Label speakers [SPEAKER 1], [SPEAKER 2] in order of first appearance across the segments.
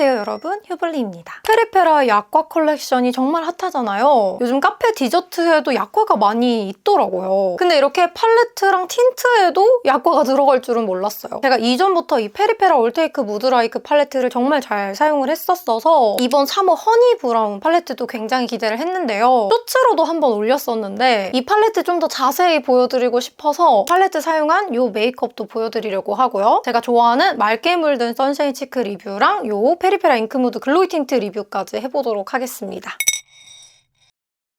[SPEAKER 1] 안녕하세요 여러분 휴블리입니다. 페리페라의 약과 컬렉션이 정말 핫하잖아요. 요즘 카페 디저트에도 약과가 많이 있더라고요. 근데 이렇게 팔레트랑 틴트에도 약과가 들어갈 줄은 몰랐어요. 제가 이전부터 이 페리페라 올테이크 무드라이크 팔레트를 정말 잘 사용을 했었어서 이번 3호 허니 브라운 팔레트도 굉장히 기대를 했는데요. 쇼츠로도 한번 올렸었는데 이 팔레트 좀 더 자세히 보여드리고 싶어서 팔레트 사용한 이 메이크업도 보여드리려고 하고요. 제가 좋아하는 맑게 물든 선샤인 치크 리뷰랑 이페 리페라 잉크무드 글로이 틴트 리뷰까지 해보도록 하겠습니다.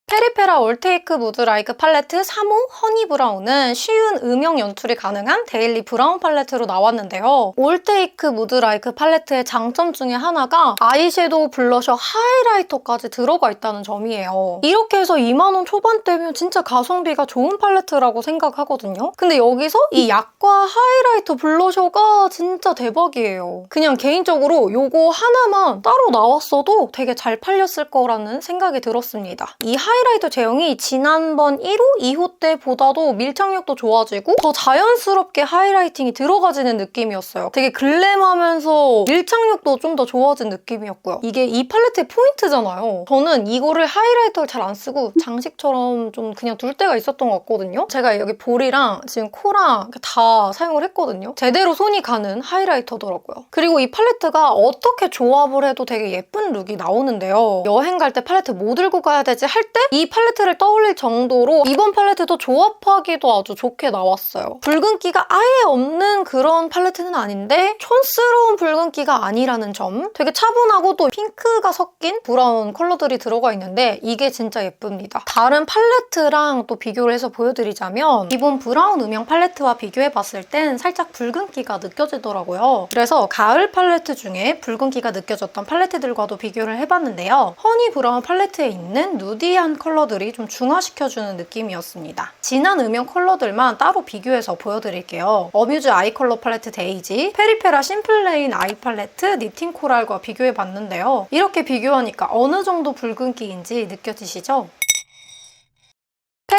[SPEAKER 1] 페리페라 올테이크 무드 라이크 팔레트 3호 허니 브라운은 쉬운 음영 연출이 가능한 데일리 브라운 팔레트로 나왔는데요. 올테이크 무드 라이크 팔레트의 장점 중에 하나가 아이섀도우, 블러셔, 하이라이터까지 들어가 있다는 점이에요. 이렇게 해서 2만원 초반대면 진짜 가성비가 좋은 팔레트라고 생각하거든요. 근데 여기서 이 약과 하이라이터, 블러셔가 진짜 대박이에요. 그냥 개인적으로 이거 하나만 따로 나왔어도 되게 잘 팔렸을 거라는 생각이 들었습니다. 이 하이 라이터 제형이 지난번 1호, 2호 때보다도 밀착력도 좋아지고 더 자연스럽게 하이라이팅이 들어가지는 느낌이었어요. 되게 글램하면서 밀착력도 좀 더 좋아진 느낌이었고요. 이게 이 팔레트의 포인트잖아요. 저는 이거를 하이라이터를 잘 안 쓰고 장식처럼 좀 그냥 둘 때가 있었던 것 같거든요. 제가 여기 볼이랑 지금 코랑 다 사용을 했거든요. 제대로 손이 가는 하이라이터더라고요. 그리고 이 팔레트가 어떻게 조합을 해도 되게 예쁜 룩이 나오는데요. 여행 갈 때 팔레트 뭐 들고 가야 되지 할 때이 팔레트를 떠올릴 정도로 이번 팔레트도 조합하기도 아주 좋게 나왔어요. 붉은기가 아예 없는 그런 팔레트는 아닌데 촌스러운 붉은기가 아니라는 점 되게 차분하고 또 핑크가 섞인 브라운 컬러들이 들어가 있는데 이게 진짜 예쁩니다. 다른 팔레트랑 또 비교를 해서 보여드리자면 기본 브라운 음영 팔레트와 비교해봤을 땐 살짝 붉은기가 느껴지더라고요. 그래서 가을 팔레트 중에 붉은기가 느껴졌던 팔레트들과도 비교를 해봤는데요. 허니 브라운 팔레트에 있는 누디한 컬러들이 좀 중화시켜주는 느낌이었습니다. 진한 음영 컬러들만 따로 비교해서 보여드릴게요. 어뮤즈 아이 컬러 팔레트 데이지, 페리페라 심플레인 아이 팔레트 니팅 코랄과 비교해봤는데요. 이렇게 비교하니까 어느 정도 붉은기인지 느껴지시죠?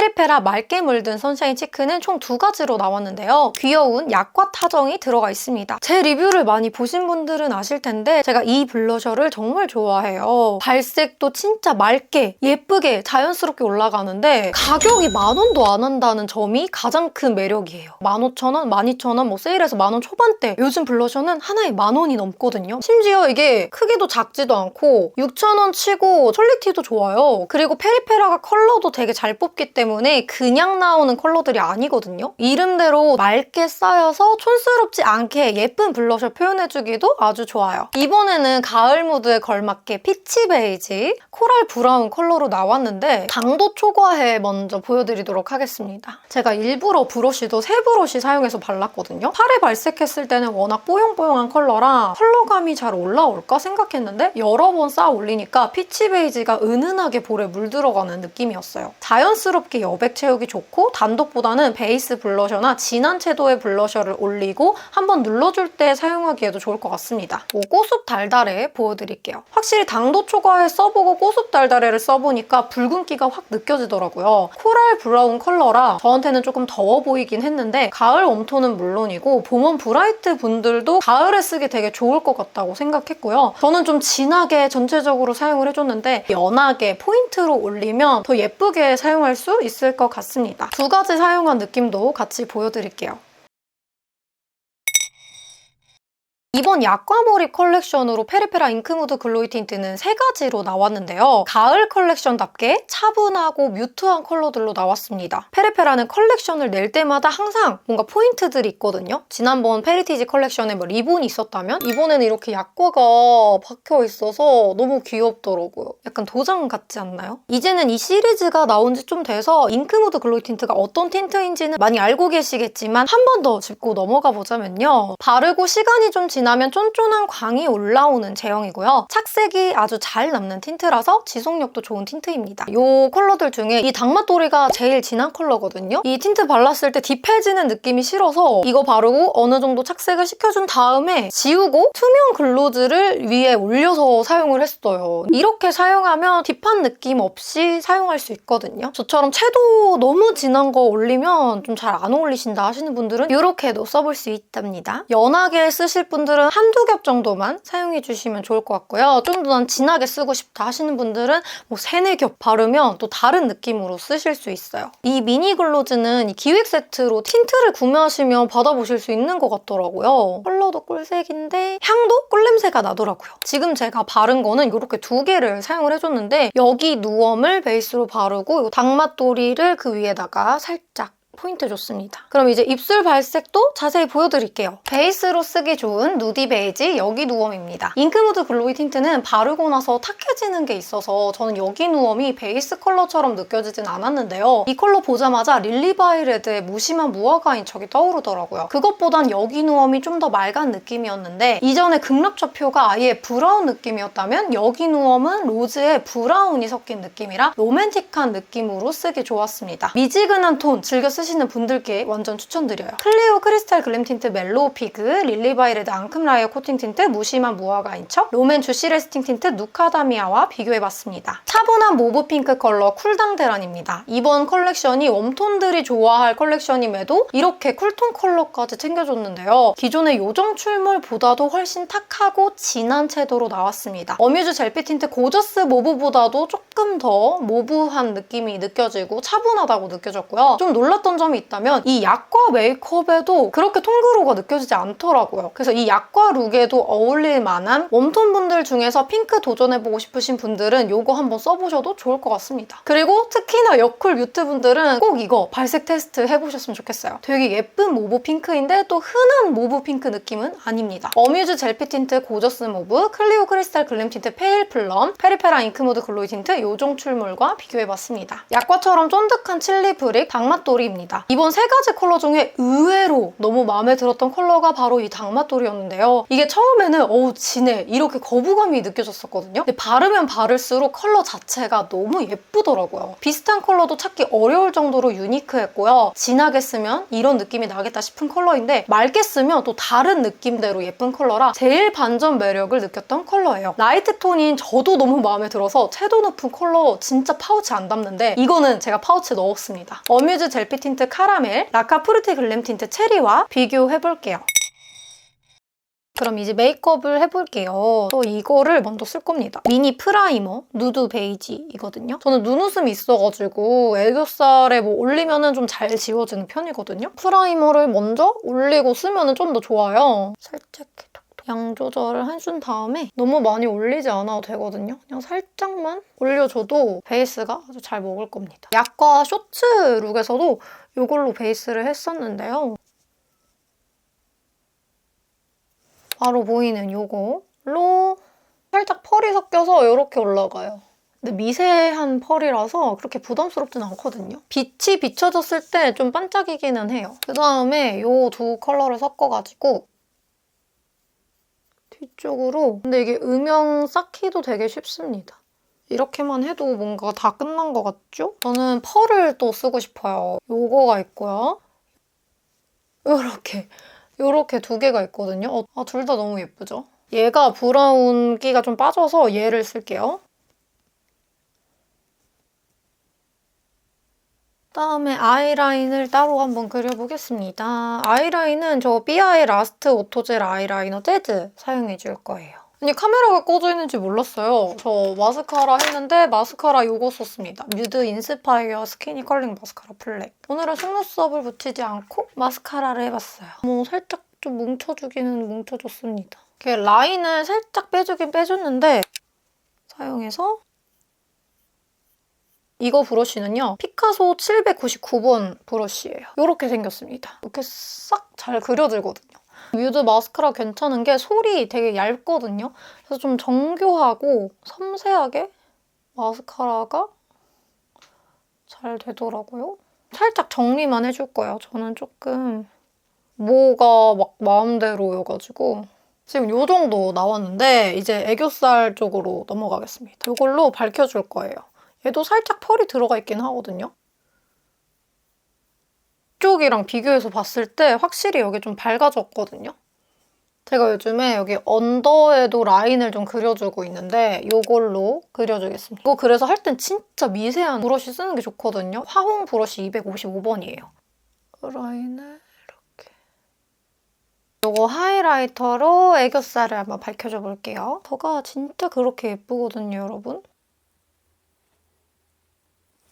[SPEAKER 1] 페리페라 맑게 물든 선샤인 치크는 총 두 가지로 나왔는데요. 귀여운 약과 타정이 들어가 있습니다. 제 리뷰를 많이 보신 분들은 아실 텐데 제가 이 블러셔를 정말 좋아해요. 발색도 진짜 맑게 예쁘게 자연스럽게 올라가는데 가격이 만 원도 안 한다는 점이 가장 큰 매력이에요. 15,000원, 12,000원, 뭐 세일해서 만 원 초반대 요즘 블러셔는 하나에 만 원이 넘거든요. 심지어 이게 크기도 작지도 않고 6,000원 치고 퀄리티도 좋아요. 그리고 페리페라가 컬러도 되게 잘 뽑기 때문에 그냥 나오는 컬러들이 아니거든요. 이름대로 맑게 쌓여서 촌스럽지 않게 예쁜 블러셔 표현해주기도 아주 좋아요. 이번에는 가을 무드에 걸맞게 피치 베이지, 코랄 브라운 컬러로 나왔는데 당도 초과해 먼저 보여드리도록 하겠습니다. 제가 일부러 브러쉬도 새 브러쉬 사용해서 발랐거든요. 팔에 발색했을 때는 워낙 뽀용뽀용한 컬러라 컬러감이 잘 올라올까 생각했는데 여러 번 쌓아 올리니까 피치 베이지가 은은하게 볼에 물들어가는 느낌이었어요. 자연스럽게 여백 채우기 좋고 단독보다는 베이스 블러셔나 진한 채도의 블러셔를 올리고 한번 눌러줄 때 사용하기에도 좋을 것 같습니다. 뭐 꼬숩 달달해 보여드릴게요. 확실히 당도 초과에 써보고 꼬숩 달달해를 써보니까 붉은기가 확 느껴지더라고요. 코랄 브라운 컬러라 저한테는 조금 더워 보이긴 했는데 가을 웜톤은 물론이고 봄원 브라이트 분들도 가을에 쓰기 되게 좋을 것 같다고 생각했고요. 저는 좀 진하게 전체적으로 사용을 해줬는데 연하게 포인트로 올리면 더 예쁘게 사용할 수 있을 것 같습니다. 두 가지 사용한 느낌도 같이 보여드릴게요. 이번 약과몰입 컬렉션으로 페리페라 잉크무드 글로이 틴트는 세 가지로 나왔는데요. 가을 컬렉션답게 차분하고 뮤트한 컬러들로 나왔습니다. 페리페라는 컬렉션을 낼 때마다 항상 뭔가 포인트들이 있거든요. 지난번 페리티지 컬렉션에 뭐 리본이 있었다면 이번에는 이렇게 약과가 박혀 있어서 너무 귀엽더라고요. 약간 도장 같지 않나요? 이제는 이 시리즈가 나온 지 좀 돼서 잉크무드 글로이 틴트가 어떤 틴트인지는 많이 알고 계시겠지만 한 번 더 짚고 넘어가 보자면요. 바르고 시간이 좀 지나 면 쫀쫀한 광이 올라오는 제형이고요. 착색이 아주 잘 남는 틴트라서 지속력도 좋은 틴트입니다. 이 컬러들 중에 이 당맛도리가 제일 진한 컬러거든요. 이 틴트 발랐을 때 딥해지는 느낌이 싫어서 이거 바르고 어느 정도 착색을 시켜준 다음에 지우고 투명 글로즈를 위에 올려서 사용을 했어요. 이렇게 사용하면 딥한 느낌 없이 사용할 수 있거든요. 저처럼 채도 너무 진한 거 올리면 좀 잘 안 어울리신다 하시는 분들은 이렇게도 써볼 수 있답니다. 연하게 쓰실 분들 분들은 한두 겹 정도만 사용해 주시면 좋을 것 같고요. 좀더난 진하게 쓰고 싶다 하시는 분들은 뭐 세네 겹 바르면 또 다른 느낌으로 쓰실 수 있어요. 이 미니 글로즈는 이 기획 세트로 틴트를 구매하시면 받아보실 수 있는 것 같더라고요. 컬러도 꿀색인데 향도 꿀냄새가 나더라고요. 지금 제가 바른 거는 이렇게 두 개를 사용을 해줬는데 여기 누엄을 베이스로 바르고 이 당맛도리를 그 위에다가 살짝 포인트 줬습니다. 그럼 이제 입술 발색도 자세히 보여드릴게요. 베이스로 쓰기 좋은 누디 베이지 여기 누엄입니다. 잉크무드 글로이 틴트는 바르고 나서 탁해지는 게 있어서 저는 여기 누엄이 베이스 컬러처럼 느껴지진 않았는데요. 이 컬러 보자마자 릴리바이레드의 무심한 무화과인 척이 떠오르더라고요. 그것보단 여기 누엄이 좀 더 맑은 느낌이었는데 이전에 극락좌표가 아예 브라운 느낌이었다면 여기 누엄은 로즈에 브라운이 섞인 느낌이라 로맨틱한 느낌으로 쓰기 좋았습니다. 미지근한 톤 즐겨 쓰시 는 분들께 완전 추천드려요. 클리오 크리스탈 글램 틴트 멜로우 피그, 릴리바이레드 앙큼 라이어 코팅 틴트 무심한 무화과 인 척, 롬앤 주시 레스팅 틴트 누카다미아와 비교해봤습니다. 차분한 모브 핑크 컬러 쿨당 대란입니다. 이번 컬렉션이 웜톤들이 좋아할 컬렉션임에도 이렇게 쿨톤 컬러까지 챙겨줬는데요. 기존의 요정 출몰보다도 훨씬 탁하고 진한 채도로 나왔습니다. 어뮤즈 젤피 틴트 고저스 모브보다도 조금 더 모브한 느낌이 느껴지고 차분하다고 느껴졌고요. 좀 놀랐던 점이 있다면 이 약과 메이크업에도 그렇게 톤그로가 느껴지지 않더라고요. 그래서 이 약과 룩에도 어울릴 만한 웜톤 분들 중에서 핑크 도전해보고 싶으신 분들은 이거 한번 써보셔도 좋을 것 같습니다. 그리고 특히나 여쿨 뮤트 분들은 꼭 이거 발색 테스트 해보셨으면 좋겠어요. 되게 예쁜 모브 핑크인데 또 흔한 모브 핑크 느낌은 아닙니다. 어뮤즈 젤피 틴트 고저스 모브, 클리오 크리스탈 글램 틴트 페일 플럼, 페리페라 잉크모드 글로이 틴트 요정 출몰과 비교해봤습니다. 약과처럼 쫀득한 칠리 브릭, 당맛돌이 입니다. 이번 세 가지 컬러 중에 의외로 너무 마음에 들었던 컬러가 바로 이 당맛돌이였는데요. 이게 처음에는 어우 진해 이렇게 거부감이 느껴졌었거든요. 근데 바르면 바를수록 컬러 자체가 너무 예쁘더라고요. 비슷한 컬러도 찾기 어려울 정도로 유니크했고요. 진하게 쓰면 이런 느낌이 나겠다 싶은 컬러인데 맑게 쓰면 또 다른 느낌대로 예쁜 컬러라 제일 반전 매력을 느꼈던 컬러예요. 라이트 톤인 저도 너무 마음에 들어서 채도 높은 컬러 진짜 파우치 안 담는데 이거는 제가 파우치에 넣었습니다. 어뮤즈 젤피 틴트 카라멜, 라카 프루티 글램 틴트 체리와 비교해볼게요. 그럼 이제 메이크업을 해볼게요. 또 이거를 먼저 쓸 겁니다. 미니 프라이머 누드 베이지이거든요. 저는 눈웃음이 있어가지고 애교살에 뭐 올리면 좀잘 지워지는 편이거든요. 프라이머를 먼저 올리고 쓰면 좀더 좋아요. 살짝 양 조절을 해준 다음에 너무 많이 올리지 않아도 되거든요. 그냥 살짝만 올려줘도 베이스가 아주 잘 먹을 겁니다. 약과 쇼츠 룩에서도 이걸로 베이스를 했었는데요. 바로 보이는 요걸로 살짝 펄이 섞여서 이렇게 올라가요. 근데 미세한 펄이라서 그렇게 부담스럽진 않거든요. 빛이 비춰졌을 때 좀 반짝이기는 해요. 그 다음에 요 두 컬러를 섞어가지고 뒤쪽으로 근데 이게 음영 쌓기도 되게 쉽습니다. 이렇게만 해도 뭔가 다 끝난 것 같죠? 저는 펄을 또 쓰고 싶어요. 요거가 있고요. 요렇게 요렇게 두 개가 있거든요. 어, 아, 둘 다 너무 예쁘죠? 얘가 브라운기가 좀 빠져서 얘를 쓸게요. 다음에 아이라인을 따로 한번 그려보겠습니다. 아이라인은 저 삐아의 라스트 오토젤 아이라이너 재즈 사용해줄 거예요. 아니 카메라가 꺼져 있는지 몰랐어요. 저 마스카라 했는데 마스카라 요거 썼습니다. 뮤드 인스파이어 스키니 컬링 마스카라 플렉. 오늘은 속눈썹을 붙이지 않고 마스카라를 해봤어요. 뭐 살짝 좀 뭉쳐주기는 뭉쳐줬습니다. 이렇게 라인을 살짝 빼주긴 빼줬는데 사용해서 이거 브러쉬는요. 피카소 799번 브러쉬예요. 이렇게 생겼습니다. 이렇게 싹 잘 그려들거든요. 뮤드 마스카라 괜찮은 게 솔이 되게 얇거든요. 그래서 좀 정교하고 섬세하게 마스카라가 잘 되더라고요. 살짝 정리만 해줄 거예요. 저는 조금 뭐가 막 마음대로여가지고 지금 이 정도 나왔는데 이제 애교살 쪽으로 넘어가겠습니다. 이걸로 밝혀줄 거예요. 얘도 살짝 펄이 들어가 있긴 하거든요. 이쪽이랑 비교해서 봤을 때 확실히 여기 좀 밝아졌거든요. 제가 요즘에 여기 언더에도 라인을 좀 그려주고 있는데 이걸로 그려주겠습니다. 이거 그래서 할 땐 진짜 미세한 브러쉬 쓰는 게 좋거든요. 화홍 브러쉬 255번이에요. 라인을 이렇게 이거 하이라이터로 애교살을 한번 밝혀줘 볼게요. 저가 진짜 그렇게 예쁘거든요, 여러분.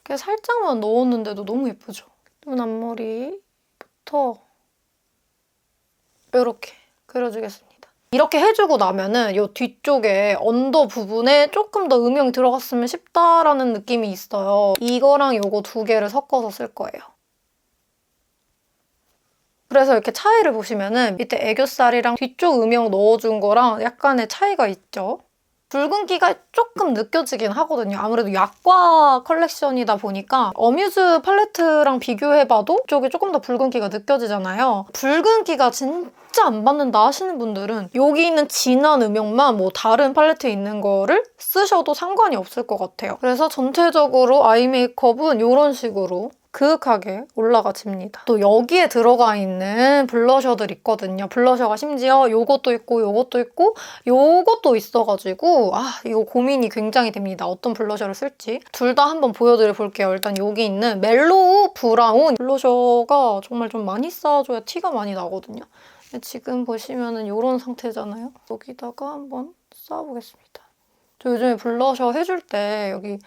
[SPEAKER 1] 이렇게 살짝만 넣었는데도 너무 예쁘죠? 눈 앞머리부터 이렇게 그려주겠습니다. 이렇게 해주고 나면은 이 뒤쪽에 언더 부분에 조금 더 음영이 들어갔으면 싶다라는 느낌이 있어요. 이거랑 이거 두 개를 섞어서 쓸 거예요. 그래서 이렇게 차이를 보시면은 밑에 애교살이랑 뒤쪽 음영 넣어준 거랑 약간의 차이가 있죠. 붉은기가 조금 느껴지긴 하거든요. 아무래도 약과 컬렉션이다 보니까 어뮤즈 팔레트랑 비교해봐도 이쪽이 조금 더 붉은기가 느껴지잖아요. 붉은기가 진짜 안 받는다 하시는 분들은 여기 있는 진한 음영만 뭐 다른 팔레트에 있는 거를 쓰셔도 상관이 없을 것 같아요. 그래서 전체적으로 아이 메이크업은 이런 식으로 그윽하게 올라가집니다. 또 여기에 들어가 있는 블러셔들 있거든요. 블러셔가 심지어 요것도 있고 요것도 있고 요것도 있어가지고 아 이거 고민이 굉장히 됩니다. 어떤 블러셔를 쓸지. 둘 다 한번 보여드려 볼게요. 일단 여기 있는 멜로우 브라운 블러셔가 정말 좀 많이 쌓아줘야 티가 많이 나거든요. 지금 보시면은 이런 상태잖아요. 여기다가 한번 쌓아보겠습니다. 저 요즘에 블러셔 해줄 때 여기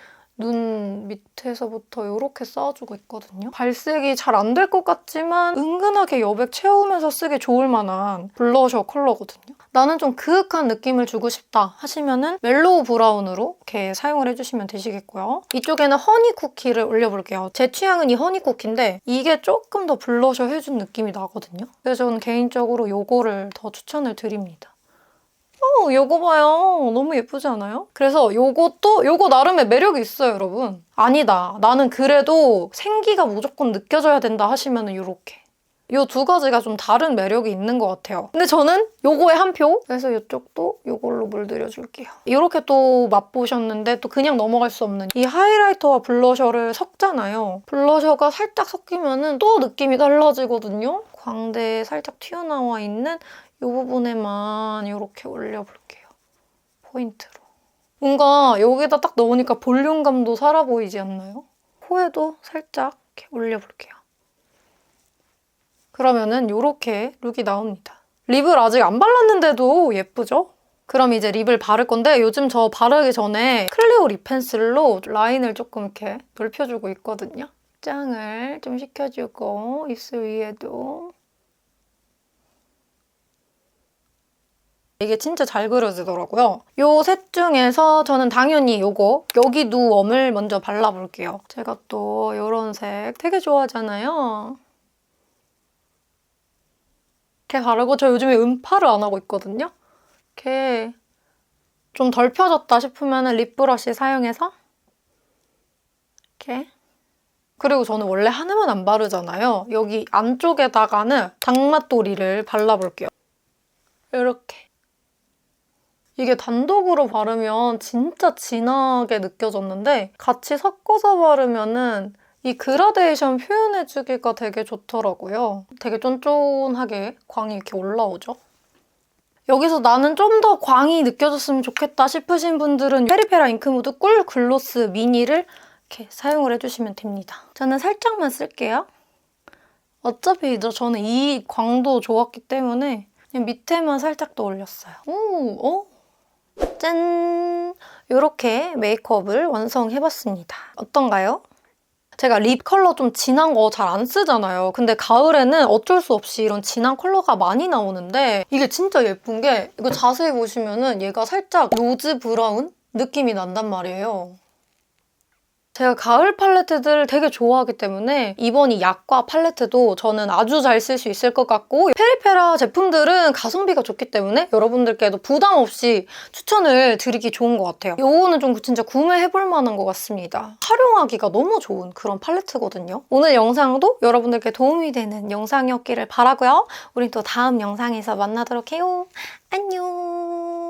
[SPEAKER 1] 눈 밑에서부터 이렇게 쌓아주고 있거든요. 발색이 잘 안 될 것 같지만 은근하게 여백 채우면서 쓰기 좋을 만한 블러셔 컬러거든요. 나는 좀 그윽한 느낌을 주고 싶다 하시면은 멜로우 브라운으로 이렇게 사용을 해주시면 되시겠고요. 이쪽에는 허니 쿠키를 올려볼게요. 제 취향은 이 허니 쿠키인데 이게 조금 더 블러셔 해준 느낌이 나거든요. 그래서 저는 개인적으로 이거를 더 추천을 드립니다. 어, 요거 봐요. 너무 예쁘지 않아요? 그래서 요것도 요거 나름의 매력이 있어요, 여러분. 아니다. 나는 그래도 생기가 무조건 느껴져야 된다 하시면은 요렇게. 요 두 가지가 좀 다른 매력이 있는 것 같아요. 근데 저는 요거에 한 표. 그래서 이쪽도 요걸로 물들여줄게요. 이렇게 또 맛보셨는데 또 그냥 넘어갈 수 없는 이 하이라이터와 블러셔를 섞잖아요. 블러셔가 살짝 섞이면은 또 느낌이 달라지거든요. 광대에 살짝 튀어나와 있는 이 부분에만 이렇게 올려볼게요. 포인트로. 뭔가 여기다 딱 넣으니까 볼륨감도 살아 보이지 않나요? 코에도 살짝 이렇게 올려볼게요. 그러면은 이렇게 룩이 나옵니다. 립을 아직 안 발랐는데도 예쁘죠? 그럼 이제 립을 바를 건데 요즘 저 바르기 전에 클리오 립 펜슬로 라인을 조금 이렇게 넓혀주고 있거든요. 짱을 좀 시켜주고 입술 위에도 이게 진짜 잘 그려지더라고요. 요 셋 중에서 저는 당연히 요거 여기 누웜을 먼저 발라볼게요. 제가 또 요런 색 되게 좋아하잖아요. 이렇게 바르고 저 요즘에 음파를 안 하고 있거든요. 이렇게 좀 덜 펴졌다 싶으면 립 브러쉬 사용해서 이렇게 그리고 저는 원래 하나만 안 바르잖아요. 여기 안쪽에다가는 장맛도리를 발라볼게요. 이렇게. 이게 단독으로 바르면 진짜 진하게 느껴졌는데 같이 섞어서 바르면은 이 그라데이션 표현해주기가 되게 좋더라고요. 되게 쫀쫀하게 광이 이렇게 올라오죠. 여기서 나는 좀 더 광이 느껴졌으면 좋겠다 싶으신 분들은 페리페라 잉크무드 꿀 글로스 미니를 이렇게 사용을 해주시면 됩니다. 저는 살짝만 쓸게요. 어차피 이제 저는 이 광도 좋았기 때문에 밑에만 살짝 더 올렸어요. 오, 어? 짠! 이렇게 메이크업을 완성해봤습니다. 어떤가요? 제가 립 컬러 좀 진한 거 잘 안 쓰잖아요. 근데 가을에는 어쩔 수 없이 이런 진한 컬러가 많이 나오는데 이게 진짜 예쁜 게 이거 자세히 보시면은 얘가 살짝 로즈 브라운 느낌이 난단 말이에요. 제가 가을 팔레트들을 되게 좋아하기 때문에 이번 이 약과 팔레트도 저는 아주 잘 쓸 수 있을 것 같고 페리페라 제품들은 가성비가 좋기 때문에 여러분들께도 부담 없이 추천을 드리기 좋은 것 같아요. 이거는 좀 진짜 구매해볼 만한 것 같습니다. 활용하기가 너무 좋은 그런 팔레트거든요. 오늘 영상도 여러분들께 도움이 되는 영상이었기를 바라고요. 우린 또 다음 영상에서 만나도록 해요. 안녕!